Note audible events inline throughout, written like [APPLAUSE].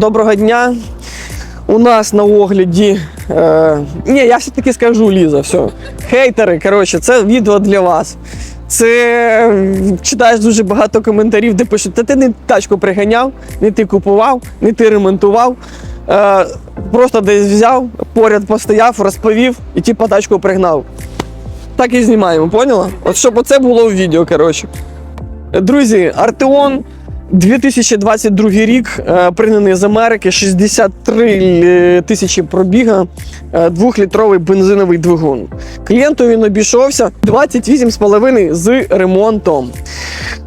доброго дня. У нас на огляді. Е, ні, я все-таки скажу, Ліза, все. Хейтери, коротше, це відео для вас. Це читаєш дуже багато коментарів, де пишуть, та ти не тачку приганяв, не ти купував, не ти ремонтував. Е, просто десь взяв, поряд постояв, розповів і типу тачку пригнав. Так і знімаємо, поняла? От щоб оце було в відео, коротше. Друзі, Артеон 2022 рік, е, пригнаний з Америки, 63 тисячі пробіга, е, двохлітровий бензиновий двигун. Клієнту він обійшовся 28,5 з ремонтом.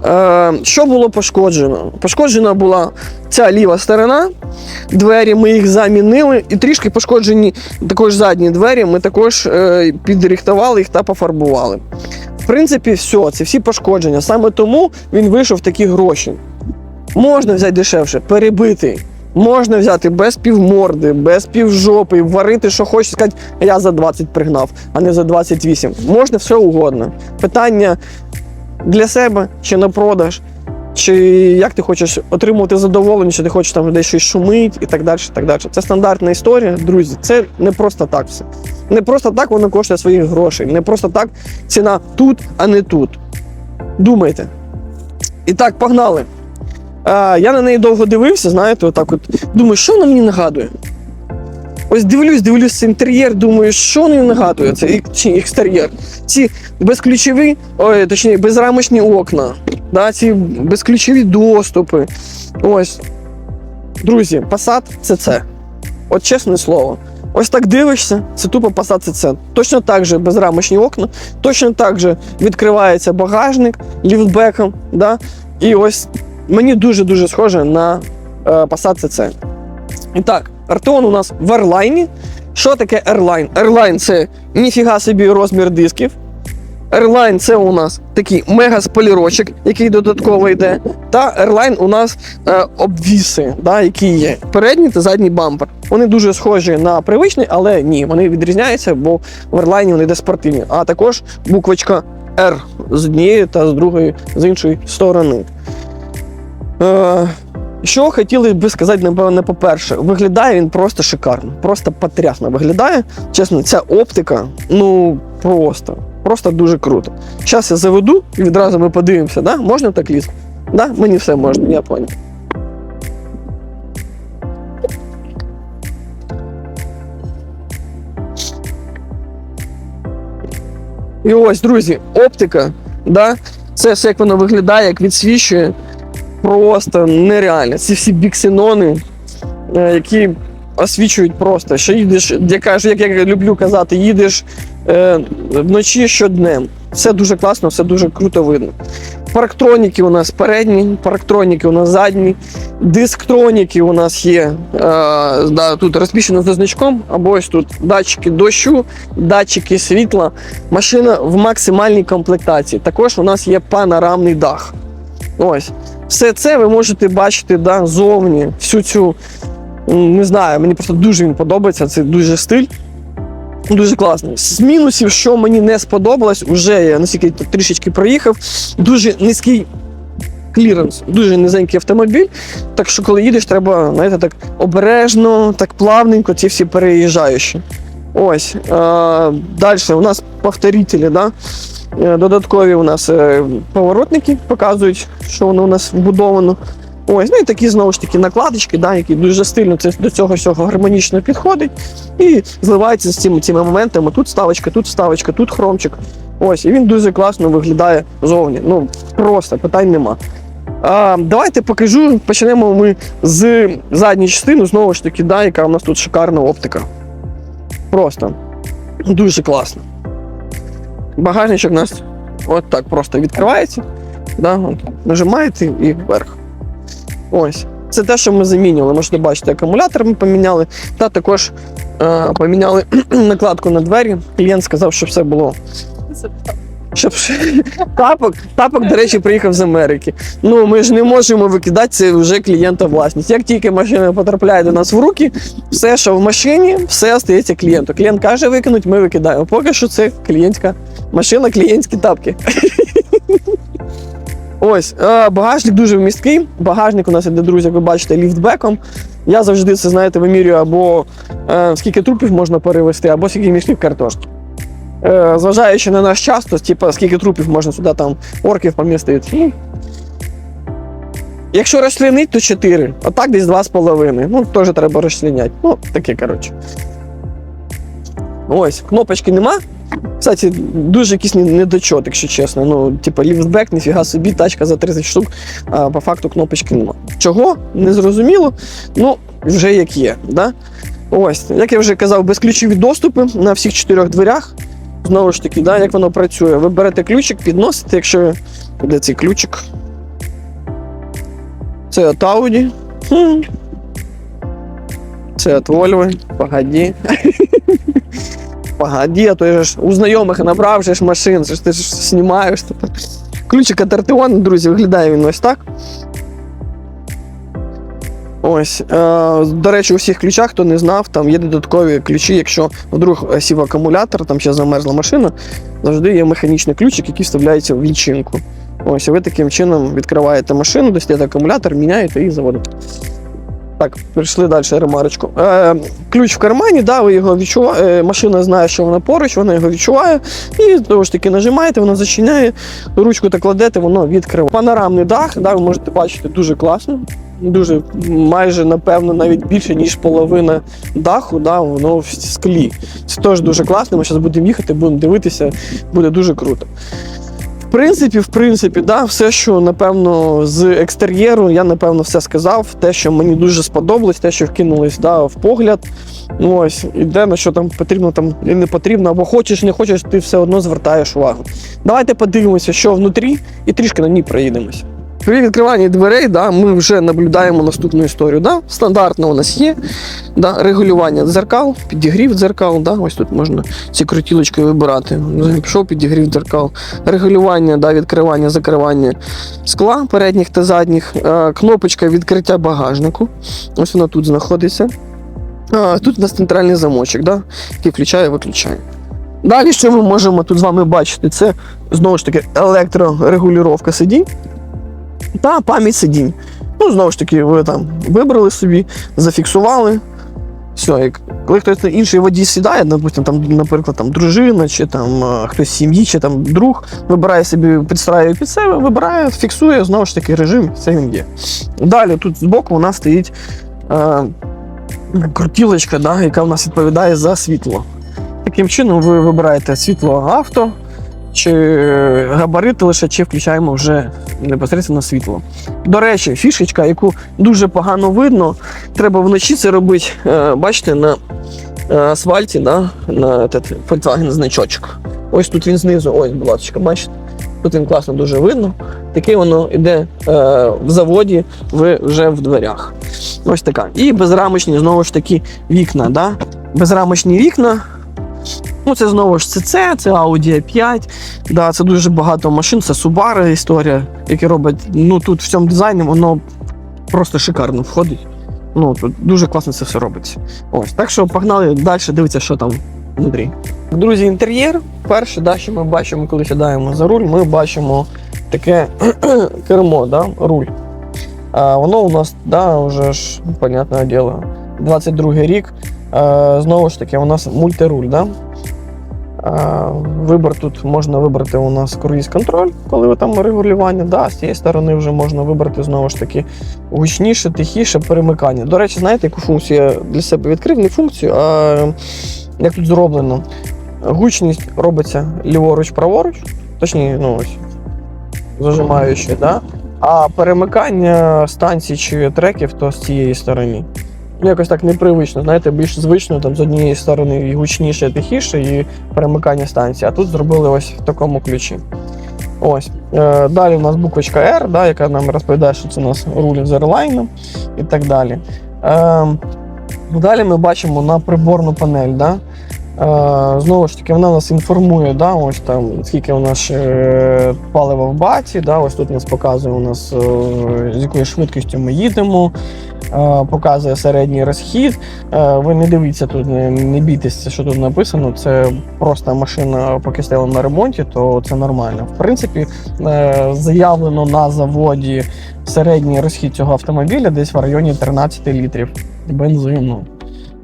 Е, Що було пошкоджено? Пошкоджена була ця ліва сторона, двері ми їх замінили, і трішки пошкоджені також задні двері. Ми також е, підрихтували їх та пофарбували. В принципі, все, це всі пошкодження. Саме тому він вийшов такі гроші. Можна взяти дешевше, перебитий. Можна взяти без півморди, без півжопи, варити, що хочеш, сказати, я за 20 пригнав, а не за 28. Можна все угодно. Питання для себе чи на продаж, чи як ти хочеш отримувати задоволення, чи ти хочеш там десь щось шумить і так далі. так далі. Це стандартна історія, друзі. Це не просто так все. Не просто так воно коштує своїх грошей. Не просто так ціна тут, а не тут. Думайте. І так, погнали. Я на неї довго дивився, знаєте, отак от. Думаю, що вона мені нагадує? Ось дивлюсь, дивлюсь інтер'єр, думаю, що мені нагадує це чи екстер'єр. Ці безключові, ой, точніше, безрамочні окна, да, ці безключові доступи. Ось. Друзі, Passat це це. От чесне слово. Ось так дивишся, це тупо Passat це. Точно так же безрамочні окна, точно так же відкривається багажник ліфтбеком. Да? І ось мені дуже-дуже схоже на е, Passat CC. І так, Артеон у нас в Airline. Що таке Airline? Airline це ніфіга собі розмір дисків. Airline це у нас такий мега-спойлерочок, який додатково йде. Та Airline у нас е, обвіси, да, які є. Передній та задній бампер. Вони дуже схожі на привичний, але ні, вони відрізняються, бо в Airline вони йде спортивні. А також буквочка R з однієї та з другої, з іншої сторони. Е, що хотіли би сказати, напевно, по-перше, виглядає він просто шикарно, просто потрясно виглядає. Чесно, ця оптика, ну просто, просто дуже круто. Зараз я заведу і відразу ми подивимося, да? можна так ліз? Да? Мені все можна, я понял. І ось, друзі, оптика, да? це все як воно виглядає, як відсвічує просто нереально. Ці всі біксенони, е, які освічують просто, що їдеш, я кажу, як я люблю казати, їдеш е, вночі щоднем. Все дуже класно, все дуже круто видно. Парктроніки у нас передні, парктроніки у нас задні, дисктроніки у нас є. Е, да, тут розміщено за значком, або ось тут датчики дощу, датчики світла. Машина в максимальній комплектації. Також у нас є панорамний дах. Ось. Все це ви можете бачити да, зовні, всю цю. Не знаю, мені просто дуже він подобається. Це дуже стиль. Дуже класний. З мінусів, що мені не сподобалось, уже я наскільки трішечки проїхав. Дуже низький кліренс, дуже низенький автомобіль. Так що, коли їдеш, треба знаєте, так обережно, так плавненько, ці всі переїжджаючі. Ось. Е, Далі у нас повторителі, да? Е, Додаткові у нас е, поворотники показують, що воно у нас вбудовано. Ось, ну і такі знову ж таки накладочки, да, які дуже стильно це, до цього всього гармонічно підходить і зливається з цими, цими моментами. Тут ставочка, тут ставочка, тут хромчик. Ось, і він дуже класно виглядає зовні. Ну, просто питань нема. А, давайте покажу. Почнемо ми з задньої частини, знову ж таки, да, яка у нас тут шикарна оптика. Просто дуже класно. Багажничок у нас от так просто відкривається. Да, от, нажимаєте і вверх. Ось. Це те, що ми замінювали. Можете бачити, акумулятор ми поміняли, та також е, поміняли [CLEARS THROAT] накладку на двері. Клієнт сказав, що все було. Щоб тапок, тапок, до речі, приїхав з Америки. Ну ми ж не можемо викидати це вже клієнта власність. Як тільки машина потрапляє до нас в руки, все, що в машині, все остається клієнту. Клієнт каже викинуть, ми викидаємо. Поки що це клієнтська машина, клієнтські тапки. Ось, е, багажник дуже вмісткий. Багажник у нас іде, друзі, як ви бачите, ліфтбеком. Я завжди це, знаєте, вимірюю або е, скільки трупів можна перевезти, або скільки мішків картошки. Е, зважаючи на наш час, то типу, скільки трупів можна сюди там орків помістити. Ну, якщо розчленить, то 4. А так десь 2,5. Ну, теж треба розчленяти. Ну, таке, коротше. Ось, кнопочки нема. Кстати, дуже якийсь не- недочот, якщо чесно. Ну, типу, ліфтбек, ніфіга собі, тачка за 30 штук, а по факту кнопочки нема. Чого? Не зрозуміло. Ну, вже як є. Да? Ось, як я вже казав, безключові доступи на всіх чотирьох дверях. Знову ж таки, да, як воно працює. Ви берете ключик, підносите, якщо. Де цей ключик? Це от Audi. Це от Volvo. Погоді. Погоді, а то ж у знайомих набрав ж машин, ти ж знімаєш. Ключик от Arteon, друзі, виглядає він ось так. Ось. Е, до речі, у всіх ключах, хто не знав, там є додаткові ключі, якщо вдруг е, сів акумулятор, там ще замерзла машина, завжди є механічний ключик, який вставляється в лічинку. Ось, і ви таким чином відкриваєте машину, достаєте акумулятор, міняєте і заводите. Так, прийшли далі ремарочку. Е, ключ в кармані, да, ви його відчуваєте. Машина знає, що вона поруч, вона його відчуває. І знову ж таки нажимаєте, воно зачиняє, ручку так кладете, воно відкриває. Панорамний дах, да, ви можете бачити дуже класно. Дуже майже, напевно, навіть більше, ніж половина даху, да, воно в склі. Це теж дуже класно. Ми зараз будемо їхати, будемо дивитися, буде дуже круто. В принципі, в принципі, да, все, що напевно з екстер'єру, я напевно все сказав. Те, що мені дуже сподобалось, те, що вкинулось да, в погляд. Ну, ось, і де на що там потрібно там і не потрібно, або хочеш, не хочеш, ти все одно звертаєш увагу. Давайте подивимося, що внутрі, і трішки на ній проїдемося. При відкриванні дверей да, ми вже наблюдаємо наступну історію. Да? Стандартно у нас є да, регулювання дзеркал, підігрів дзеркал. Да? Ось тут можна ці крутілочки вибирати. Пішов підігрів дзеркал, регулювання, да, відкривання, закривання скла передніх та задніх, Е, кнопочка відкриття багажнику. Ось вона тут знаходиться. А, тут у нас центральний замочок, да? який включає виключає. Далі, що ми можемо тут з вами бачити, це знову ж таки електрорегулювання сидінь та пам'ять сидінь. Ну, знову ж таки, ви там вибрали собі, зафіксували. Все, як коли хтось інший водій сідає, допустим, там, наприклад, там дружина, чи там е, хтось з сім'ї, чи там друг, вибирає собі, підстраює під себе, вибирає, фіксує, знову ж таки, режим, це він є. Далі тут збоку у нас стоїть е, крутілочка, да, яка у нас відповідає за світло. Таким чином ви вибираєте світло авто, чи габарити лише, чи включаємо вже непосередньо світло. До речі, фішечка, яку дуже погано видно, треба вночі це робити, е, бачите, на е, асфальті, да, на Volkswagen значочок. Ось тут він знизу, ось, ласка, бачите? Тут він класно дуже видно. Таке воно йде е, в заводі, вже в дверях. Ось така. І безрамочні, знову ж таки, вікна. Да? Безрамочні вікна. Ну, це знову ж CC, це Audi A5. Да, це дуже багато машин, це Subaru історія, які робить. Ну тут в цьому дизайні воно просто шикарно входить. Ну тут дуже класно це все робиться. Ось, так що погнали далі, дивитися, що там внутрі. Друзі, інтер'єр. Перше, да, що ми бачимо, коли сідаємо за руль, ми бачимо таке [CLEARS THROAT] кермо, да, руль. А, воно у нас, да, вже ж, понятне діло, 22 рік. Знову ж таки, у нас мультируль, да? А, Вибор тут можна вибрати у нас круїз контроль, коли там регулювання. Да, з цієї сторони вже можна вибрати знову ж таки гучніше, тихіше перемикання. До речі, знаєте, яку функцію я для себе відкрив? Не функцію, а як тут зроблено. Гучність робиться ліворуч, праворуч, точніше, ну ось, зажимаючи, да? а перемикання станцій чи треків то з цієї сторони. Ну, Якось так непривично, знаєте, більш звично там з однієї сторони і гучніше, тихіше, і перемикання станції. А тут зробили ось в такому ключі. Ось. Е, далі у нас буквочка R, да, яка нам розповідає, що це у нас руль з Airline і так далі. Е, далі ми бачимо на приборну панель. Да? Е, знову ж таки, вона нас інформує, да, ось там, скільки у нас е, палива в баці, да, ось тут нас показує, у нас, з якою швидкістю ми їдемо. Е, показує середній розхід. Е, Ви не дивіться тут, не, бійтеся, що тут написано. Це просто машина, поки стояла на ремонті, то це нормально. В принципі, е, заявлено на заводі середній розхід цього автомобіля десь в районі 13 літрів бензину.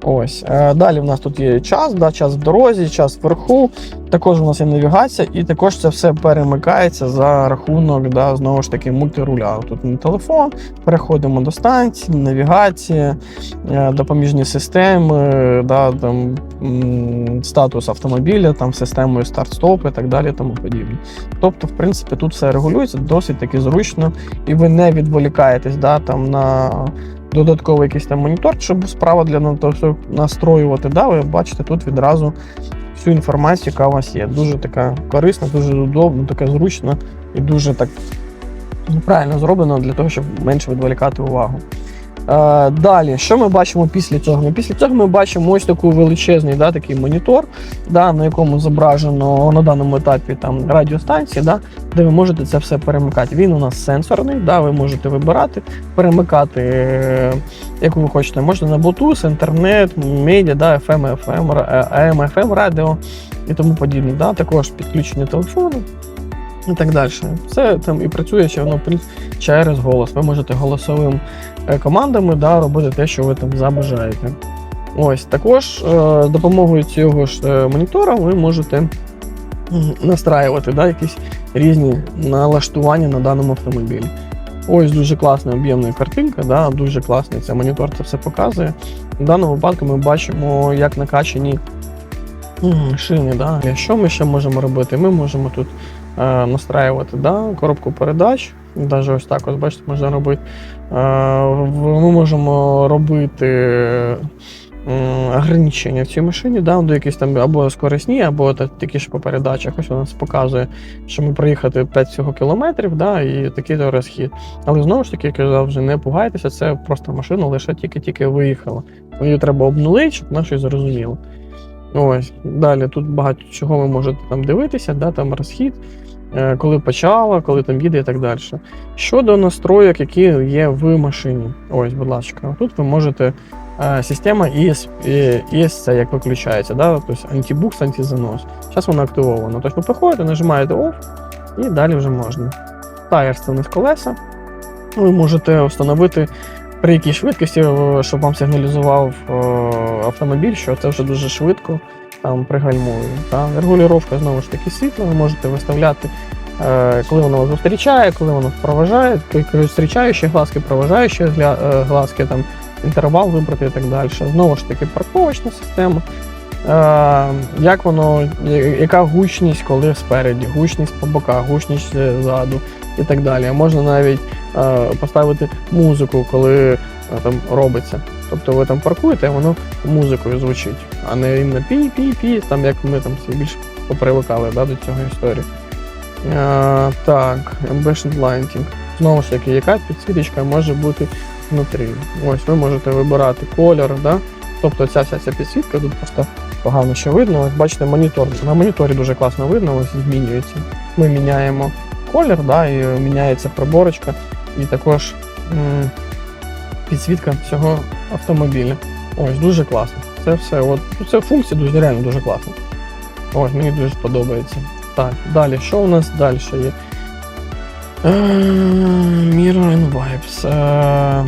Ось. Е, Далі в нас тут є час, да, час в дорозі, час вверху. Також у нас є навігація, і також це все перемикається за рахунок да, знову ж таки мультируля. Тут не телефон, переходимо до станції, навігація, е, допоміжні системи, да, там, статус автомобіля, там, системою старт-стоп і так далі. Тому подібне. Тобто, в принципі, тут все регулюється досить таки зручно, і ви не відволікаєтесь да, там, на додатковий якийсь там монітор, щоб справа для настроювати. Да, ви бачите тут відразу всю інформацію, яка у вас є. Дуже така корисна, дуже удобна, така зручна і дуже так правильно зроблено для того, щоб менше відволікати увагу. Е, далі, що ми бачимо після цього? Ну, Після цього ми бачимо ось такий величезний да, такий монітор, да, на якому зображено на даному етапі там радіостанції, да, де ви можете це все перемикати. Він у нас сенсорний, да, ви можете вибирати, перемикати, е, яку ви хочете. Можна на Bluetooth, інтернет, медіа, да, FM, FM, е, AM, FM радіо і тому подібне. Да, також підключення телефону і так далі. Все там і працює ще воно через голос. Ви можете голосовим е, командами да, робити те, що ви там забажаєте. Ось також е, з допомогою цього ж е, монітора ви можете настраювати да, якісь різні налаштування на даному автомобілі. Ось дуже класна об'ємна картинка, да, дуже класний цей монітор це все показує. В даному випадку ми бачимо, як накачані шини. Да. Що ми ще можемо робити? Ми можемо тут е, настраювати да, коробку передач. Навіть ось так, ось бачите, можна робити. Е, ми можемо робити ограничення в цій машині, да, до якісь там або скорисні, або та- такі ж по передачах. Ось у нас показує, що ми проїхати 5 всього кілометрів, да, і такий розхід. Але знову ж таки, я казав, вже не пугайтеся, це просто машина лише тільки-тільки виїхала. Її треба обнулити, щоб вона щось зрозуміла. Ось, далі тут багато чого ви можете там дивитися, да, там розхід, коли почала, коли там їде і так далі. Щодо настроєк, які є в машині. Ось, будь ласка, тут ви можете. е, Система ES, е, ES це як виключається, да? тобто антибукс, антизанос. Зараз вона активована. Тобто ви приходите, нажимаєте OFF і далі вже можна. Це у колеса. Ви можете встановити при якій швидкості, е, щоб вам сигналізував е, автомобіль, що це вже дуже швидко там пригальмує. Та? Регулювання знову ж таки світла, ви можете виставляти, е, коли воно зустрічає, коли воно проважає, зустрічаючі глазки, проважаючі е, глазки, там, інтервал вибрати і так далі. Знову ж таки, парковочна система. Е, як воно, яка гучність, коли спереді, гучність по боках, гучність ззаду і так далі. Можна навіть поставити музику, коли там робиться. Тобто ви там паркуєте, а воно музикою звучить, а не іменно пі-пі-пі, там як ми там всі більш попривикали да, до цього історії. Е, так, Ambient Lighting. Знову ж таки, яка підсвіточка може бути внутрі. Ось ви можете вибирати колір, да? тобто ця вся ця підсвітка тут просто погано ще видно. Ось бачите, монітор. На моніторі дуже класно видно, ось змінюється. Ми міняємо колір, да, і міняється приборочка, і також м, підсвітка цього автомобіля. Ось дуже класно. Це все. От це функція дуже реально дуже класна. Ось мені дуже подобається. Так, далі, що у нас далі є? Е, Mirror and Vibes. Е,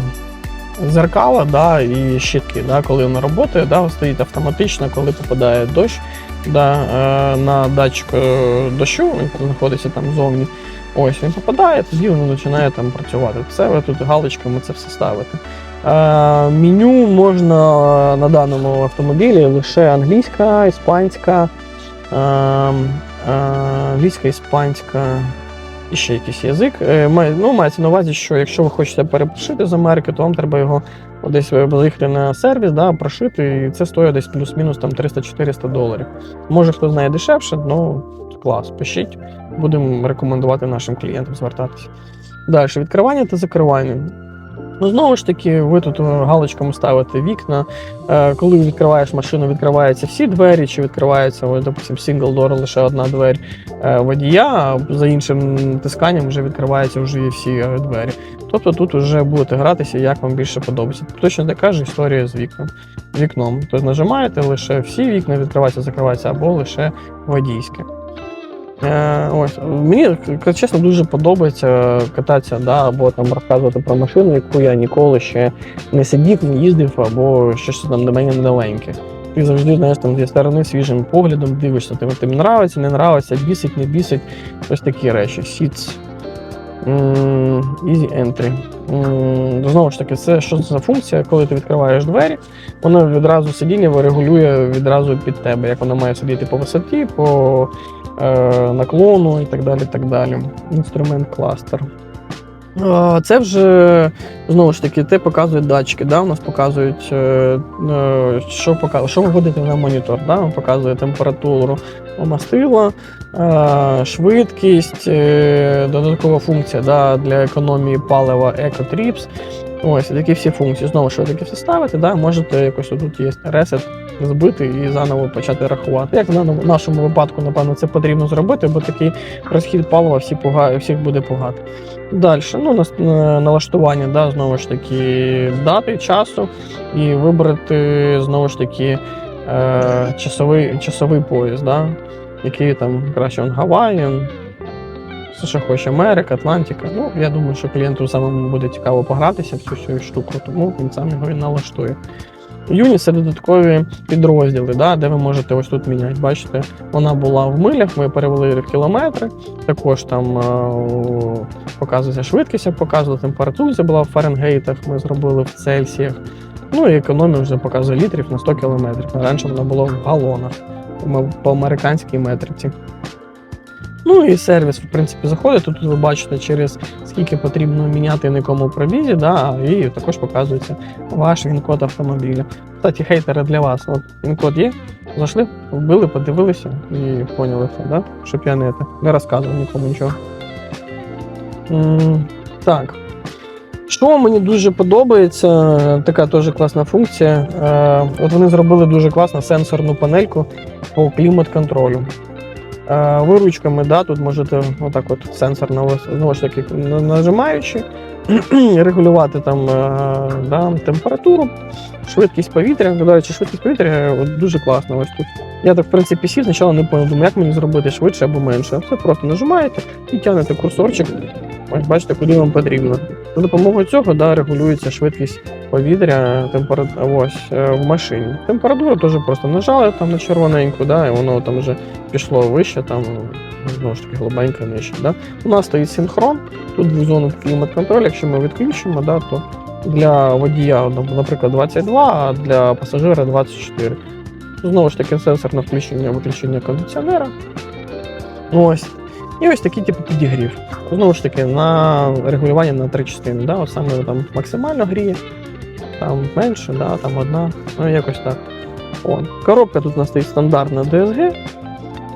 Зеркала, да, і щітки, да, коли вона працює, да, стоїть автоматично, коли попадає дощ да, е, на датчик дощу, він знаходиться там зовні. Ось він попадає, тоді воно починає там працювати. Це ви тут галочками це все ставите. Е, меню можна на даному автомобілі лише англійська, іспанська, е, е, англійська, іспанська і ще якийсь язик. Ну, мається на увазі, що якщо ви хочете перепрошити з Америки, то вам треба його десь заїхати на сервіс, да, прошити, і це стоїть десь плюс-мінус там 300-400 доларів. Може, хто знає дешевше, ну клас, пишіть. Будемо рекомендувати нашим клієнтам звертатися. Далі, відкривання та закривання. Ну, знову ж таки, ви тут е, галочками ставите вікна. Е, Коли відкриваєш машину, відкриваються всі двері, чи відкривається, ось, допустим, single door, лише одна двері е, водія, а за іншим тисканням вже відкриваються вже всі двері. Тобто тут вже будете гратися, як вам більше подобається. Точно така ж історія з вікном. вікном. Тобто нажимаєте лише всі вікна відкриваються, закриваються, або лише водійське. Е, ось мені чесно дуже подобається кататися, да, або там розказувати про машину, яку я ніколи ще не сидів, не їздив, або щось там до мене новеньке. Ти завжди знаєш там зі сторони свіжим поглядом дивишся, тобі тобі нравиться, не нравиться, бісить, не бісить. Ось такі речі. Seats. Easy entry. Знову ж таки, це що це за функція, коли ти відкриваєш двері, воно відразу сидіння регулює відразу під тебе, як воно має сидіти по висоті, по наклону і так далі. так далі. Інструмент кластер. Е, Це вже знову ж таки, те показують датчики. Да? У нас показують, е, е, що показує, що виводити на монітор. Да? Показує температуру мастила, е, швидкість, е, додаткова функція да? для економії палива EcoTrips. Ось такі всі функції. Знову ж таки все ставите, да? можете якось тут є ресет збити і заново почати рахувати. Як в нашому випадку, напевно, це потрібно зробити, бо такий розхід палива всі пуга... всіх буде пугати. Далі, ну, е, налаштування, да, знову ж таки, дати часу і вибрати знову ж таки е, часовий, часовий пояс, да, який там краще он все, що хоче Америка, Атлантика. Ну, я думаю, що клієнту самому буде цікаво погратися в цю всю штуку, тому він сам його і налаштує. Юніт це додаткові підрозділи, да, де ви можете ось тут міняти. Бачите, вона була в милях, ми перевели в кілометри. Також там е, о, показується швидкість, як показували, температура була в Фаренгейтах, ми зробили в Цельсіях. Ну і економія вже показує літрів на 100 кілометрів. Раніше вона була в галонах по американській метриці. Ну і сервіс, в принципі, заходить. Тут ви бачите, через скільки потрібно міняти на якому пробізі, да, і також показується ваш він-код автомобіля. Кстати, хейтери для вас. От він-код є. Зайшли, вбили, подивилися і поняли все, да? щоб я не, це, не розказував нікому нічого. М, так. Що мені дуже подобається, така теж класна функція. Е, от вони зробили дуже класно сенсорну панельку по клімат-контролю. Е, ви ручками, да, тут можете отак от сенсор знову ж таки, нажимаючи, [CLEARS THROAT] регулювати там е, да, температуру, швидкість повітря. До речі, швидкість повітря е, дуже класно. Ось тут. Я так, в принципі, сів, спочатку не поняв, думаю, як мені зробити швидше або менше. Все просто нажимаєте і тягнете курсорчик. Ось бачите, куди вам потрібно. За допомогою цього да, регулюється швидкість повітря температура ось е, в машині. Температура теж просто нажали там на червоненьку, да, і воно там вже пішло вище, там знову ж таки глибенько нижче. Да. У нас стоїть синхрон, тут в зону клімат-контроль, якщо ми відключимо, да, то для водія, ну, наприклад, 22, а для пасажира 24. Знову ж таки, сенсор на включення виключення кондиціонера. Ось. І ось такий типу підігрів. Знову ж таки, на регулювання на три частини. Да? Саме там максимально гріє, там менше, да? там одна, ну якось так. О, коробка тут у нас стоїть стандартна DSG.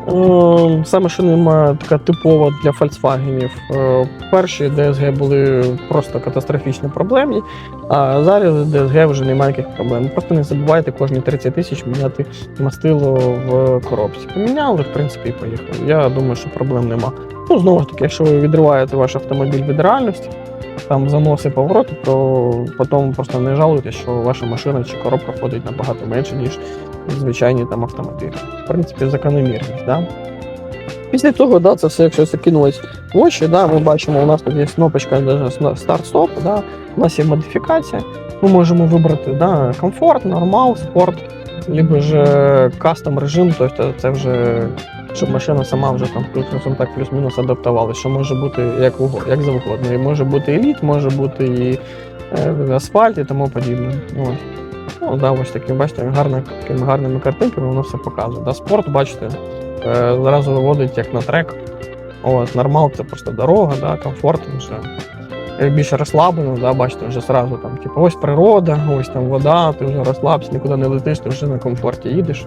Е, Саме нема така типова для Volkswagen. Е, Перші DSG були просто катастрофічно проблемні, а зараз DSG вже немає яких проблем. Просто не забувайте кожні 30 тисяч міняти мастило в коробці. Поміняли, в принципі, і поїхали. Я думаю, що проблем нема. Ну, знову ж таки, якщо ви відриваєте ваш автомобіль від реальності, там заноси повороти, то потім просто не жалуйте, що ваша машина чи коробка ходить набагато менше, ніж звичайні там автомобілі. В принципі, закономірність. Да? Після того, да, це все, якщо закинулось в очі, да, ми бачимо, у нас тут є кнопочка старт-стоп, да, у нас є модифікація. Ми можемо вибрати да, комфорт, нормал, спорт, либо ж кастом режим, тобто це вже щоб машина сама вже там скажімо так плюс-мінус адаптувалася, що може бути як уго- як завгодно. І може бути еліт, може бути і е, асфальт і тому подібне. Ось. Ну, да, ось такі, бачите, гарно, такими гарними картинками воно все показує. Да, спорт, бачите, е, зразу виводить як на трек. От, нормал це просто дорога, да, комфорт вже. е, Більше розслаблено, да, бачите, вже зразу там, типу, ось природа, ось там вода, ти вже розслабся, нікуди не летиш, ти вже на комфорті їдеш.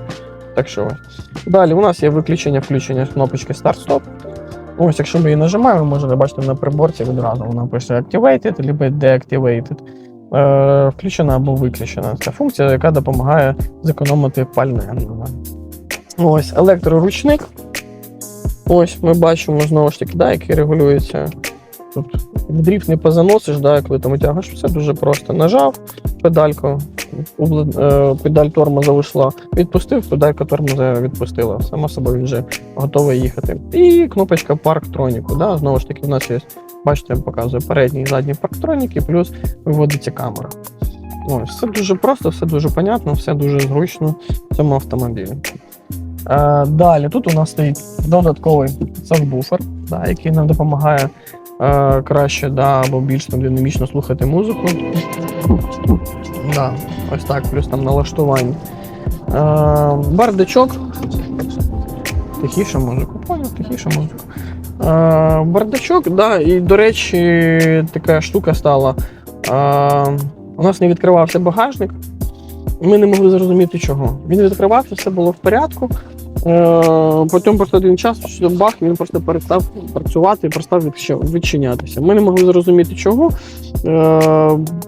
Так що ось. Далі у нас є виключення, включення кнопочки старт-стоп. Ось, якщо ми її нажимаємо, можете бачити на приборці відразу вона пише Activated або Deactivated. Е, включена або виключена. Це функція, яка допомагає зекономити пальне. Ось електроручник. Ось ми бачимо знову ж таки, да, який регулюється. Тут в дріфт не позаносиш, да, коли там витягуєш, все дуже просто. Нажав педальку, е, педаль тормоза вийшла, відпустив, педалька тормоза відпустила. Само собою він вже готовий їхати. І кнопочка парктроніку. Да, знову ж таки, в нас є, бачите, я показую передній і задній парктроніки, плюс виводиться камера. Ось, все дуже просто, все дуже понятно, все дуже зручно в цьому автомобілі. Е, далі тут у нас стоїть додатковий сабвуфер, да, який нам допомагає е, краще да, або більш там, динамічно слухати музику. Да, ось так, плюс там налаштування. Е, бардачок. Тихіше музику, поняв, тихіше музику. Е, бардачок, да, і, до речі, така штука стала. Е, у нас не відкривався багажник. Ми не могли зрозуміти чого. Він відкривався, все було в порядку. Е, потім просто один час бах, він просто перестав працювати і перестав відчинятися. Ми не могли зрозуміти чого.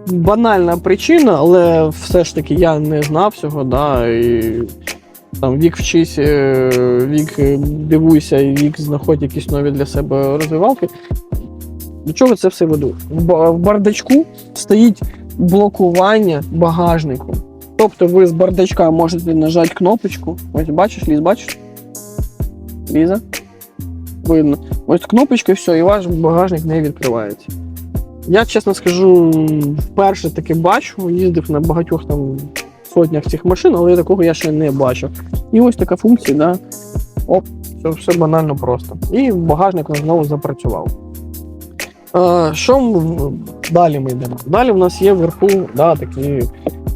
Банальна причина, але все ж таки я не знав цього. Да, і, там, вік вчись, е, вік е, дивуйся, і вік знаходь якісь нові для себе розвивалки. До чого це все веду? В бардачку стоїть блокування багажнику. Тобто ви з бардачка можете нажати кнопочку. Ось бачиш, Ліз, бачиш? Ліза? Видно. Ось кнопочка і все, і ваш багажник не відкривається. Я чесно скажу, вперше таки бачу, їздив на багатьох там сотнях цих машин, але такого я ще не бачив. І ось така функція, да. Оп, все, все банально просто. І багажник знову запрацював. Е, що далі ми йдемо? Далі в нас є вверху да, такі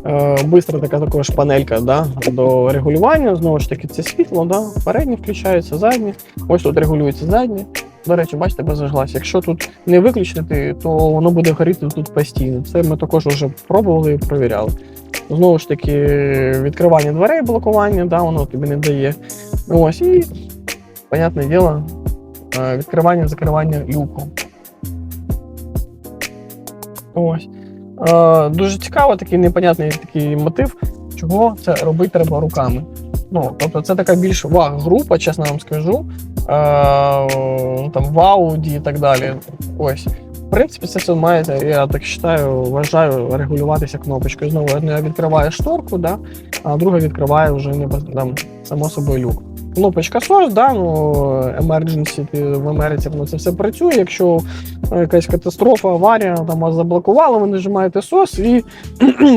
е, бистра така також панелька да, до регулювання. Знову ж таки, це світло, да, переднє включається, заднє. Ось тут регулюється заднє. До речі, бачите, без зажглася. Якщо тут не виключити, то воно буде горіти тут постійно. Це ми також вже пробували і провіряли. Знову ж таки, відкривання дверей, блокування, да, воно тобі не дає. Ось, і, понятне діло, е, відкривання, закривання люку. Ось. Е, дуже цікаво, такий непонятний такий мотив, чого це робити треба руками. Ну, тобто це така більш ваг-група, чесно вам скажу. Е, там в Ауді і так далі. Ось. В принципі, це все має, я так вважаю, вважаю, регулюватися кнопочкою. Знову одна відкриває шторку, да, а друга відкриває вже не там, само собою люк. Кнопочка SOS, да, ну, emergency ти в Америці воно це все працює. Якщо е, якась катастрофа, аварія, там вас заблокували, ви нажимаєте SOS і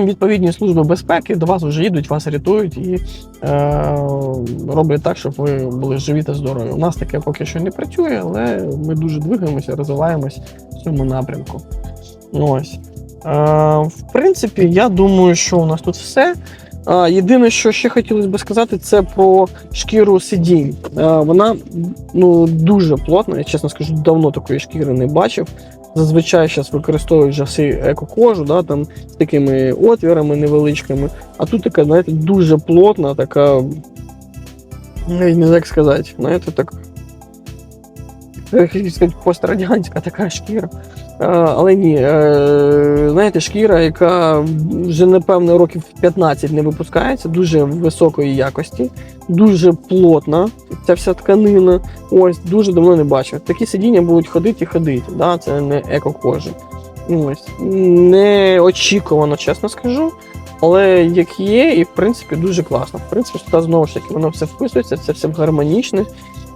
відповідні служби безпеки до вас вже їдуть, вас рятують і е, роблять так, щоб ви були живі та здорові. У нас таке поки що не працює, але ми дуже двигаємося, розвиваємось в цьому напрямку. Ось. Е, в принципі, я думаю, що у нас тут все. Єдине, що ще хотілося б сказати, це про шкіру сидінь. Вона ну, дуже плотна, я чесно скажу, давно такої шкіри не бачив. Зазвичай зараз використовують вже всі еко-кожу, да, там, з такими отвірами невеличкими. А тут така, знаєте, дуже плотна, така. Не знаю, як сказати, знаєте, так. я хотів сказати, пострадянська така шкіра. Е, Але ні, е, знаєте, шкіра, яка вже напевно років 15 не випускається, дуже високої якості, дуже плотна ця вся тканина. Ось дуже давно не бачив. Такі сидіння будуть ходити і ходити. Да? Це не еко-кожа. Ось неочікувано, чесно скажу. Але як є, і в принципі дуже класно. В принципі, тут знову ж таки воно все вписується, це все гармонічне.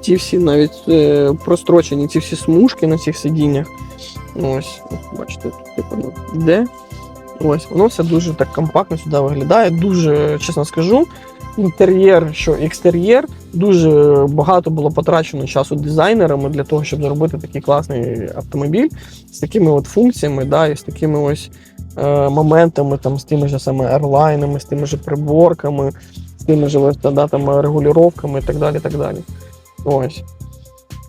Ці всі навіть е, прострочені, ці всі смужки на цих сидіннях. Ось, бачите, тут типу ну, йде. Ось, воно все дуже так компактно сюди виглядає. Дуже, чесно скажу, інтер'єр, що екстер'єр, дуже багато було потрачено часу дизайнерами для того, щоб зробити такий класний автомобіль з такими от функціями, да, і з такими ось е, моментами, там, з тими ж саме ерлайнами, з тими ж приборками, з тими ж да, там, регулюваннями і так далі. так далі. Ось.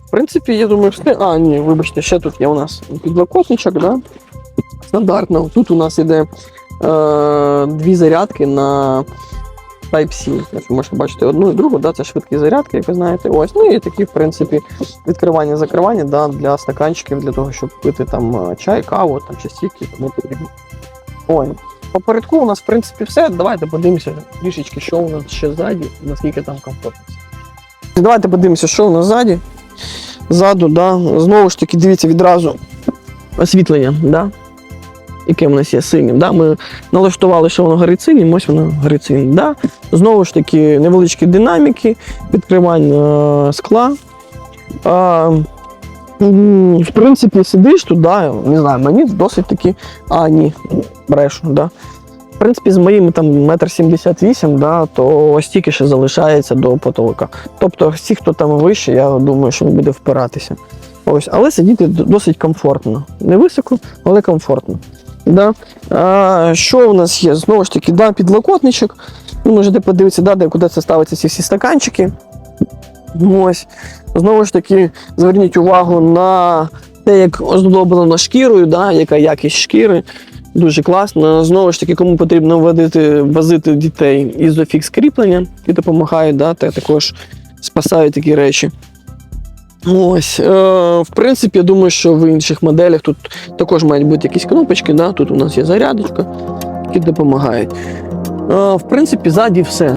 В принципі, я думаю, все. А, ні, вибачте, ще тут є у нас підлокотничок, да? Стандартно. Тут у нас іде е, дві зарядки на Type-C. Ви можете бачити одну і другу, да, це швидкі зарядки, як ви знаєте. Ось. Ну і такі, в принципі, відкривання-закривання да, для стаканчиків, для того, щоб пити там е, чай, каву там, чи стільки, тому потрібно. Ой, попередку у нас, в принципі, все. Давайте подивимося трішечки, що у нас ще ззаді, наскільки там комфортно. Давайте подивимося, що нас ззаді. Ззаду, да. Знову ж таки, дивіться відразу освітлення, да? яке в нас є синім. Да? Ми налаштували, що воно горить синім, ось воно горить синім. Да? Знову ж таки, невеличкі динаміки, відкривання е, скла. А, в принципі, сидиш тут, да, не знаю, мені досить таки. А, брешу, да. Принципі, з моїми там метр сімдесят вісім, да, то ось тільки ще залишається до потолка. Тобто, всі, хто там вище, я думаю, що він буде впиратися. Ось, але сидіти досить комфортно. Не високо, але комфортно. Да. А, що у нас є? Знову ж таки, да, підлокотничок. Ви можете подивитися, да, де, куди це ставиться ці всі стаканчики. Ось. Знову ж таки, зверніть увагу на те, як оздоблено шкірою, да, яка якість шкіри. Дуже класно. Знову ж таки, кому потрібно водити, возити дітей ізофікс кріплення, і допомагають, да, та також спасають такі речі. Ось, е, в принципі, я думаю, що в інших моделях тут також мають бути якісь кнопочки. Да? Тут у нас є зарядочка, які допомагають. Е, в принципі, ззаді все.